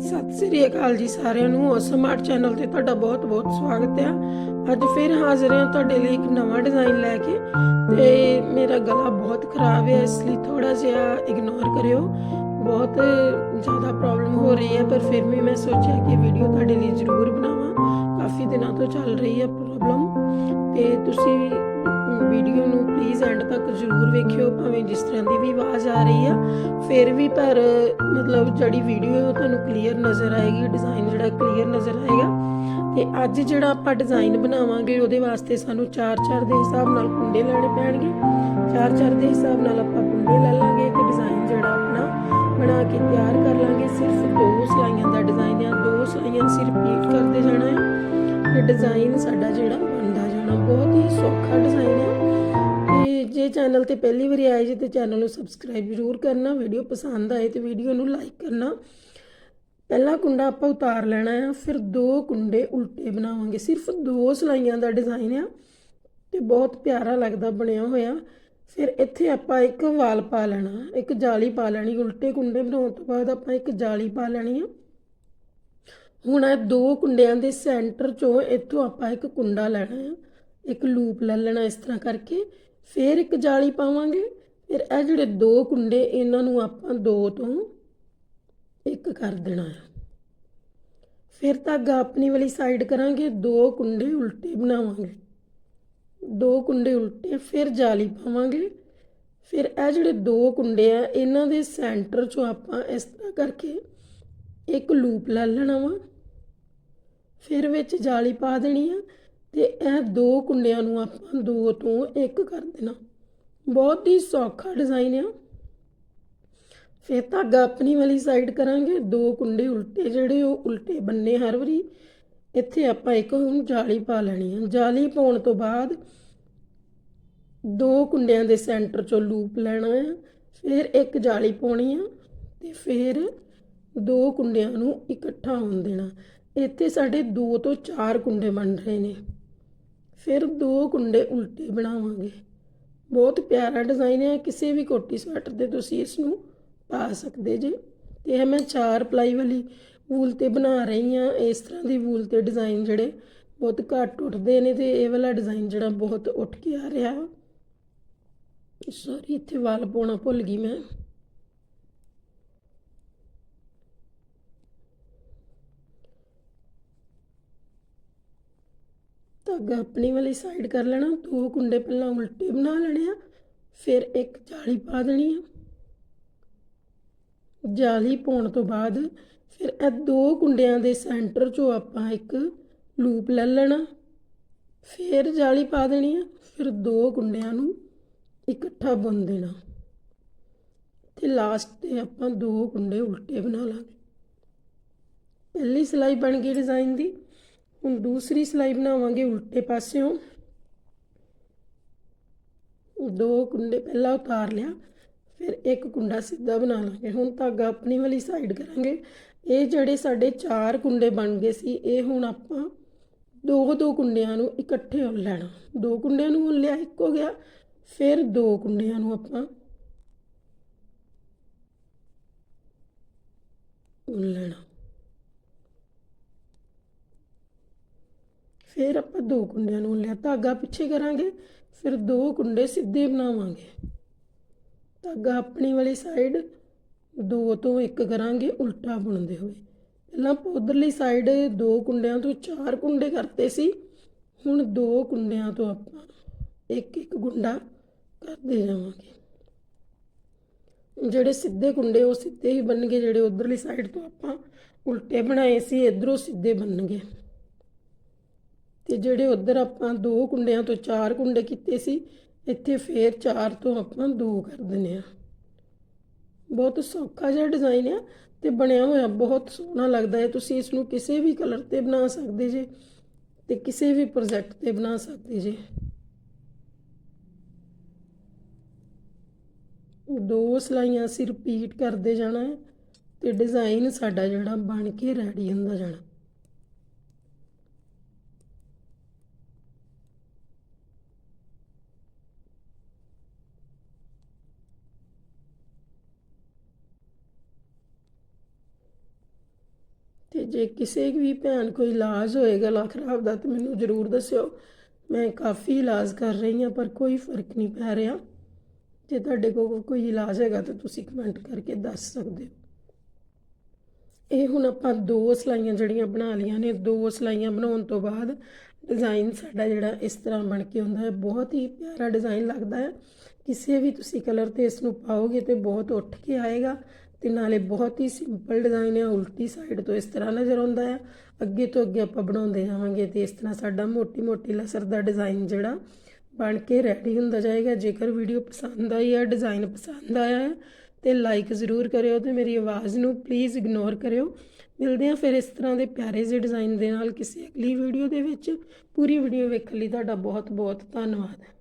ਸਤਿ ਸ੍ਰੀ ਅਕਾਲ ਜੀ ਸਾਰਿਆਂ ਨੂੰ। ਸਮਾਰਟ ਚੈਨਲ ਤੇ ਤੁਹਾਡਾ ਬਹੁਤ-ਬਹੁਤ ਸਵਾਗਤ ਹੈ। ਅੱਜ ਫਿਰ ਹਾਜ਼ਰ ਹਾਂ ਤੁਹਾਡੇ ਲਈ ਇੱਕ ਨਵਾਂ ਡਿਜ਼ਾਈਨ ਲੈ ਕੇ ਤੇ ਮੇਰਾ ਗਲਾ ਬਹੁਤ ਖਰਾਬ ਹੈ, ਇਸ ਲਈ ਥੋੜਾ ਜਿਹਾ ਇਗਨੋਰ ਕਰਿਓ। ਬਹੁਤ ਜ਼ਿਆਦਾ ਪ੍ਰੋਬਲਮ ਹੋ ਰਹੀ ਹੈ, ਪਰ ਫਿਰ ਵੀ ਮੈਂ ਸੋਚਿਆ ਕਿ ਵੀਡੀਓ ਤੁਹਾਡੇ ਲਈ ਜ਼ਰੂਰ ਬਣਾਵਾਂ। ਕਾਫੀ ਦਿਨਾਂ ਤੋਂ ਚੱਲ ਰਹੀ ਹੈ ਪ੍ਰੋਬਲਮ ਤੇ ਤੁਸੀਂ ਵੀਡੀਓ ਨੂੰ ਪਲੀਜ਼ ਐਂਡ ਤੱਕ ਜ਼ਰੂਰ ਵੇਖਿਓ, ਭਾਵੇਂ ਜਿਸ ਤਰ੍ਹਾਂ ਦੀ ਵੀ ਆਵਾਜ਼ ਆ ਰਹੀ ਆ। ਫਿਰ ਵੀ ਪਰ, ਮਤਲਬ ਜਿਹੜੀ ਵੀਡੀਓ ਹੈ ਉਹ ਤੁਹਾਨੂੰ ਕਲੀਅਰ ਨਜ਼ਰ ਆਏਗੀ ਡਿਜ਼ਾਈਨ ਜਿਹੜਾ ਕਲੀਅਰ ਨਜ਼ਰ ਆਏਗਾ। ਤੇ ਅੱਜ ਜਿਹੜਾ ਆਪਾਂ ਡਿਜ਼ਾਈਨ ਬਣਾਵਾਂਗੇ, ਉਹਦੇ ਵਾਸਤੇ ਸਾਨੂੰ 4-4 ਦੇ ਹਿਸਾਬ ਨਾਲ ਕੁੰਡੇ ਲੈਣੇ ਪੈਣਗੇ। 4-4 ਦੇ ਹਿਸਾਬ ਨਾਲ ਆਪਾਂ ਕੁੰਡੇ ਲੈ ਲਾਂਗੇ ਤੇ ਡਿਜ਼ਾਈਨ ਜਿਹੜਾ ਆਪਣਾ ਬਣਾ ਕੇ ਤਿਆਰ ਕਰ ਲਾਂਗੇ। ਸਿਰਫ ਦੋ ਸਲਾਈਆਂ ਦਾ ਡਿਜ਼ਾਈਨ ਆ, ਦੋ ਸਲਾਈਆਂ ਸਿਰਫ ਰਿਪੀਟ ਕਰਦੇ ਜਾਣਾ ਹੈ ਤੇ ਡਿਜ਼ਾਈਨ ਸਾਡਾ ਜਿਹੜਾ ਬਣਦਾ ਬਹੁਤ ਹੀ ਸੌਖਾ ਡਿਜ਼ਾਈਨ ਹੈ। ਤੇ ਜੇ ਚੈਨਲ ਤੇ ਪਹਿਲੀ ਵਾਰੀ ਆਏ ਜੇ ਤੇ ਚੈਨਲ ਨੂੰ ਸਬਸਕ੍ਰਾਈਬ ਜ਼ਰੂਰ ਕਰਨਾ, ਵੀਡੀਓ ਪਸੰਦ ਆਏ ਤੇ ਵੀਡੀਓ ਨੂੰ ਲਾਈਕ ਕਰਨਾ। ਪਹਿਲਾ ਕੁੰਡਾ ਆਪਾਂ ਉਤਾਰ ਲੈਣਾ ਆ, ਫਿਰ ਦੋ ਕੁੰਡੇ ਉਲਟੇ ਬਣਾਵਾਂਗੇ। ਸਿਰਫ ਦੋ ਸਲਾਈਆਂ ਦਾ ਡਿਜ਼ਾਈਨ ਆ ਤੇ ਬਹੁਤ ਪਿਆਰਾ ਲੱਗਦਾ ਬਣਿਆ ਹੋਇਆ। ਫਿਰ ਇੱਥੇ ਆਪਾਂ ਇੱਕ ਵਾਲ ਪਾ ਲੈਣਾ, ਇੱਕ ਜਾਲੀ ਪਾ ਲੈਣੀ, ਉਲਟੇ ਕੁੰਡੇ ਬਣਾਉਣ ਤੋਂ ਬਾਅਦ ਆਪਾਂ ਇੱਕ ਜਾਲੀ ਪਾ ਲੈਣੀ ਆ। ਹੁਣ ਇਹ ਦੋ ਕੁੰਡਿਆਂ ਦੇ ਸੈਂਟਰ ਚੋਂ ਇੱਥੋਂ ਆਪਾਂ ਇੱਕ ਕੁੰਡਾ ਲੈਣਾ ਆ। ਇੱਕ ਲੂਪ ਲੈ ਲੈਣਾ ਇਸ ਤਰ੍ਹਾਂ ਕਰਕੇ। ਫਿਰ ਇੱਕ ਜਾਲੀ ਪਾਵਾਂਗੇ। ਫਿਰ ਇਹ ਜਿਹੜੇ ਦੋ ਕੁੰਡੇ, ਇਹਨਾਂ ਨੂੰ ਆਪਾਂ ਦੋ ਤੋਂ ਇੱਕ ਕਰ ਦੇਣਾ ਹੈ ਫਿਰ ਧਾਗਾ ਆਪਣੀ ਵਾਲੀ ਸਾਈਡ ਕਰਾਂਗੇ, ਦੋ ਕੁੰਡੇ ਉਲਟੇ ਬਣਾਵਾਂਗੇ। ਦੋ ਕੁੰਡੇ ਉਲਟੇ, ਫਿਰ ਜਾਲੀ ਪਾਵਾਂਗੇ। ਫਿਰ ਇਹ ਜਿਹੜੇ ਦੋ ਕੁੰਡੇ ਆ, ਇਹਨਾਂ ਦੇ ਸੈਂਟਰ ਚੋਂ ਆਪਾਂ ਇਸ ਤਰ੍ਹਾਂ ਕਰਕੇ ਇੱਕ ਲੂਪ ਲੈ ਲੈਣਾ ਵਾ। ਫਿਰ ਵਿੱਚ ਜਾਲੀ ਪਾ ਦੇਣੀ ਆ। ਤੇ ਇਹ ਦੋ ਕੁੰਡਿਆਂ ਨੂੰ ਆਪਾਂ ਦੋ ਤੋਂ ਇੱਕ ਕਰ ਦੇਣਾ। ਬਹੁਤ ਹੀ ਸੌਖਾ ਡਿਜ਼ਾਈਨ ਆ। ਫਿਰ ਧਾਗਾ ਆਪਣੀ ਵਾਲੀ ਸਾਈਡ ਕਰਾਂਗੇ। ਦੋ ਕੁੰਡੇ ਉਲਟੇ ਜਿਹੜੇ ਉਹ ਉਲਟੇ ਬੰਨੇ ਹਰ ਵਾਰੀ। ਇੱਥੇ ਆਪਾਂ ਇੱਕ ਹੁਣ ਜਾਲੀ ਪਾ ਲੈਣੀ ਆ। ਜਾਲੀ ਪਾਉਣ ਤੋਂ ਬਾਅਦ ਦੋ ਕੁੰਡਿਆਂ ਦੇ ਸੈਂਟਰ ਚੋਂ ਲੂਪ ਲੈਣਾ ਆ। ਫਿਰ ਇੱਕ ਜਾਲੀ ਪਾਉਣੀ ਆ ਤੇ ਫਿਰ ਦੋ ਕੁੰਡਿਆਂ ਨੂੰ ਇਕੱਠਾ ਹੋਣ ਦੇਣਾ। ਇੱਥੇ ਸਾਡੇ ਦੋ ਤੋਂ ਚਾਰ ਕੁੰਡੇ ਬਣ ਰਹੇ ਨੇ। ਫਿਰ ਦੋ ਕੁੰਡੇ ਉਲਟੇ ਬਣਾਵਾਂਗੇ। ਬਹੁਤ ਪਿਆਰਾ ਡਿਜ਼ਾਈਨ ਹੈ, ਕਿਸੇ ਵੀ ਕੋਟੀ ਸਵੈਟਰ ਤੇ ਤੁਸੀਂ ਇਸ ਨੂੰ ਪਾ ਸਕਦੇ ਜੇ। ਤੇ ਇਹ ਮੈਂ ਚਾਰ ਪਲਾਈ ਵਾਲੀ ਵੂਲ ਤੇ ਬਣਾ ਰਹੀ ਹਾਂ। ਇਸ ਤਰ੍ਹਾਂ ਦੀ ਵੂਲ ਤੇ ਡਿਜ਼ਾਈਨ ਜਿਹੜੇ ਬਹੁਤ ਘੱਟ ਉੱਠਦੇ ਨੇ ਤੇ ਇਹ ਵਾਲਾ ਡਿਜ਼ਾਈਨ ਜਿਹੜਾ ਬਹੁਤ ਉੱਠ ਕੇ ਆ ਰਿਹਾ। ਸੌਰੀ ਇੱਥੇ ਵਾਲ ਪਾਉਣਾ ਭੁੱਲ ਗਈ ਮੈਂ। ਧਾਗਾ ਆਪਣੀ ਵਾਲੀ ਸਾਈਡ ਕਰ ਲੈਣਾ, ਦੋ ਕੁੰਡੇ ਪਹਿਲਾਂ ਉਲਟੇ ਬਣਾ ਲੈਣੇ ਆ, ਫਿਰ ਇੱਕ ਜਾਲੀ ਪਾ ਦੇਣੀ ਆ। ਜਾਲੀ ਪਾਉਣ ਤੋਂ ਬਾਅਦ ਫਿਰ ਇਹ ਦੋ ਕੁੰਡਿਆਂ ਦੇ ਸੈਂਟਰ 'ਚੋਂ ਆਪਾਂ ਇੱਕ ਲੂਪ ਲੈ ਲੈਣਾ, ਫਿਰ ਜਾਲੀ ਪਾ ਦੇਣੀ ਆ, ਫਿਰ ਦੋ ਕੁੰਡਿਆਂ ਨੂੰ ਇਕੱਠਾ ਬੁੰਨ ਦੇਣਾ। ਤੇ ਲਾਸਟ ਤੇ ਆਪਾਂ ਦੋ ਕੁੰਡੇ ਉਲਟੇ ਬਣਾ ਲਾਂਗੇ। ਪਹਿਲੀ ਸਿਲਾਈ ਬਣ ਗਈ ਡਿਜ਼ਾਈਨ ਦੀ। ਹੁਣ ਦੂਸਰੀ ਸਿਲਾਈ ਬਣਾਵਾਂਗੇ ਉਲਟੇ ਪਾਸਿਓਂ। ਦੋ ਕੁੰਡੇ ਪਹਿਲਾਂ ਉਤਾਰ ਲਿਆ, ਫਿਰ ਇੱਕ ਕੁੰਡਾ ਸਿੱਧਾ ਬਣਾ ਲਾਂਗੇ। ਹੁਣ ਧਾਗਾ ਆਪਣੀ ਵਾਲੀ ਸਾਈਡ ਕਰਾਂਗੇ। ਇਹ ਜਿਹੜੇ ਸਾਡੇ ਚਾਰ ਕੁੰਡੇ ਬਣ ਗਏ ਸੀ, ਇਹ ਹੁਣ ਆਪਾਂ ਦੋ ਦੋ ਕੁੰਡਿਆਂ ਨੂੰ ਇਕੱਠੇ ਹੋ ਲੈਣਾ। ਦੋ ਕੁੰਡਿਆਂ ਨੂੰ ਹੁਣ ਲਿਆ, ਇੱਕ ਹੋ ਗਿਆ, ਫਿਰ ਦੋ ਕੁੰਡਿਆਂ ਨੂੰ ਆਪਾਂ ਉਣ ਲੈਣਾ। ਫਿਰ ਆਪਾਂ ਦੋ ਕੁੰਡਿਆਂ ਨੂੰ ਲਿਆ, ਧਾਗਾ ਪਿੱਛੇ ਕਰਾਂਗੇ, ਫਿਰ ਦੋ ਕੁੰਡੇ ਸਿੱਧੇ ਬਣਾਵਾਂਗੇ। ਧਾਗਾ ਆਪਣੀ ਵਾਲੀ ਸਾਈਡ ਦੋ ਤੋਂ ਇੱਕ ਕਰਾਂਗੇ, ਉਲਟਾ ਬੁਣਦੇ ਹੋਏ। ਪਹਿਲਾਂ ਆਪਾਂ ਉਧਰਲੀ ਸਾਈਡ ਦੋ ਕੁੰਡਿਆਂ ਤੋਂ ਚਾਰ ਕੁੰਡੇ ਕਰਤੇ ਸੀ, ਹੁਣ ਦੋ ਕੁੰਡਿਆਂ ਤੋਂ ਆਪਾਂ ਇੱਕ ਇੱਕ ਗੁੰਡਾ ਕਰਦੇ ਜਾਵਾਂਗੇ। ਜਿਹੜੇ ਸਿੱਧੇ ਕੁੰਡੇ, ਉਹ ਸਿੱਧੇ ਹੀ ਬਣਨਗੇ, ਜਿਹੜੇ ਉਧਰਲੀ ਸਾਈਡ ਤੋਂ ਆਪਾਂ ਉਲਟੇ ਬਣਾਏ ਸੀ, ਇਧਰੋਂ ਸਿੱਧੇ ਬਣਨਗੇ। ਤੇ ਜਿਹੜੇ ਉਧਰ ਆਪਾਂ ਦੋ ਕੁੰਡਿਆਂ ਤੋਂ ਚਾਰ ਕੁੰਡੇ ਕੀਤੇ ਸੀ, ਇੱਥੇ ਫੇਰ ਚਾਰ ਤੋਂ ਆਪਾਂ ਦੋ ਕਰ ਦਿੰਨੇ ਆ ਬਹੁਤ ਸੌਖਾ ਜਿਹਾ ਡਿਜ਼ਾਈਨ ਆ ਤੇ ਬਣਿਆ ਹੋਇਆ, ਬਹੁਤ ਸੋਹਣਾ ਲੱਗਦਾ ਹੈ। ਤੁਸੀਂ ਇਸ ਨੂੰ ਕਿਸੇ ਵੀ ਕਲਰ ਤੇ ਬਣਾ ਸਕਦੇ ਜੇ ਤੇ ਕਿਸੇ ਵੀ ਪ੍ਰੋਜੈਕਟ ਤੇ ਬਣਾ ਸਕਦੇ ਜੇ। ਦੋ ਸਲਾਈਆਂ ਅਸੀਂ ਰਿਪੀਟ ਕਰਦੇ ਜਾਣਾ ਹੈ ਤੇ ਡਿਜ਼ਾਈਨ ਸਾਡਾ ਜਿਹੜਾ ਬਣ ਕੇ ਰੈਡੀ ਹੁੰਦਾ ਜਾਣਾ। ਤੇ ਜੇ ਕਿਸੇ ਵੀ ਭੈਣ ਕੋਈ ਇਲਾਜ ਹੋਏਗਾ ਗਲਾ ਖਰਾਬ ਦਾ, ਤੇ ਮੈਨੂੰ ਜ਼ਰੂਰ ਦੱਸਿਓ। ਮੈਂ ਕਾਫੀ ਇਲਾਜ ਕਰ ਰਹੀ ਹਾਂ, ਪਰ ਕੋਈ ਫ਼ਰਕ ਨਹੀਂ ਪੈ ਰਿਹਾ। ਜੇ ਤੁਹਾਡੇ ਕੋਲ ਕੋਈ ਇਲਾਜ ਹੈਗਾ, ਤਾਂ ਤੁਸੀਂ ਕਮੈਂਟ ਕਰਕੇ ਦੱਸ ਸਕਦੇ ਹੋ। ਇਹ ਹੁਣ ਆਪਾਂ ਦੋ ਸਲਾਈਆਂ ਜਿਹੜੀਆਂ ਬਣਾ ਲਈਆਂ ਨੇ, ਦੋ ਸਲਾਈਆਂ ਬਣਾਉਣ ਤੋਂ ਬਾਅਦ ਡਿਜ਼ਾਈਨ ਸਾਡਾ ਜਿਹੜਾ ਇਸ ਤਰ੍ਹਾਂ ਬਣ ਕੇ ਆਉਂਦਾ ਹੈ। ਬਹੁਤ ਹੀ ਪਿਆਰਾ ਡਿਜ਼ਾਈਨ ਲੱਗਦਾ ਹੈ। ਕਿਸੇ ਵੀ ਤੁਸੀਂ ਕਲਰ ਤੇ ਇਸ ਨੂੰ ਪਾਓਗੇ, ਤੇ ਬਹੁਤ ਉੱਠ ਕੇ ਆਏਗਾ। ਤੇ ਨਾਲੇ ਬਹੁਤ ਹੀ ਸਿੰਪਲ ਡਿਜ਼ਾਈਨ ਹੈ, ਉਲਟੀ ਸਾਈਡ ਤੋਂ ਇਸ ਤਰ੍ਹਾਂ ਨਜ਼ਰ ਆਉਂਦਾ ਹੈ। ਅੱਗੇ ਤੋਂ ਅੱਗੇ ਆਪਾਂ ਬਣਾਉਂਦੇ ਜਾਵਾਂਗੇ ਤੇ ਇਸ ਤਰ੍ਹਾਂ ਸਾਡਾ ਮੋਟੀ ਮੋਟੀ ਲਸਰ ਦਾ ਡਿਜ਼ਾਈਨ ਜਿਹੜਾ ਬਣ ਕੇ ਰੈਡੀ ਹੁੰਦਾ ਜਾਏਗਾ। ਜੇਕਰ ਵੀਡੀਓ ਪਸੰਦ ਆਈ ਹੈ ਡਿਜ਼ਾਈਨ ਪਸੰਦ ਆਇਆ ਹੈ, ਤੇ ਲਾਈਕ ਜ਼ਰੂਰ ਕਰਿਓ ਤੇ ਮੇਰੀ ਆਵਾਜ਼ ਨੂੰ ਪਲੀਜ਼ ਇਗਨੋਰ ਕਰਿਓ। ਮਿਲਦੇ ਹਾਂ ਫਿਰ ਇਸ ਤਰ੍ਹਾਂ ਦੇ ਪਿਆਰੇ ਜਿਹੇ ਡਿਜ਼ਾਈਨ ਦੇ ਨਾਲ ਕਿਸੇ ਅਗਲੀ ਵੀਡੀਓ ਦੇ ਵਿੱਚ। ਪੂਰੀ ਵੀਡੀਓ ਵੇਖਣ ਲਈ ਤੁਹਾਡਾ ਬਹੁਤ ਬਹੁਤ ਧੰਨਵਾਦ।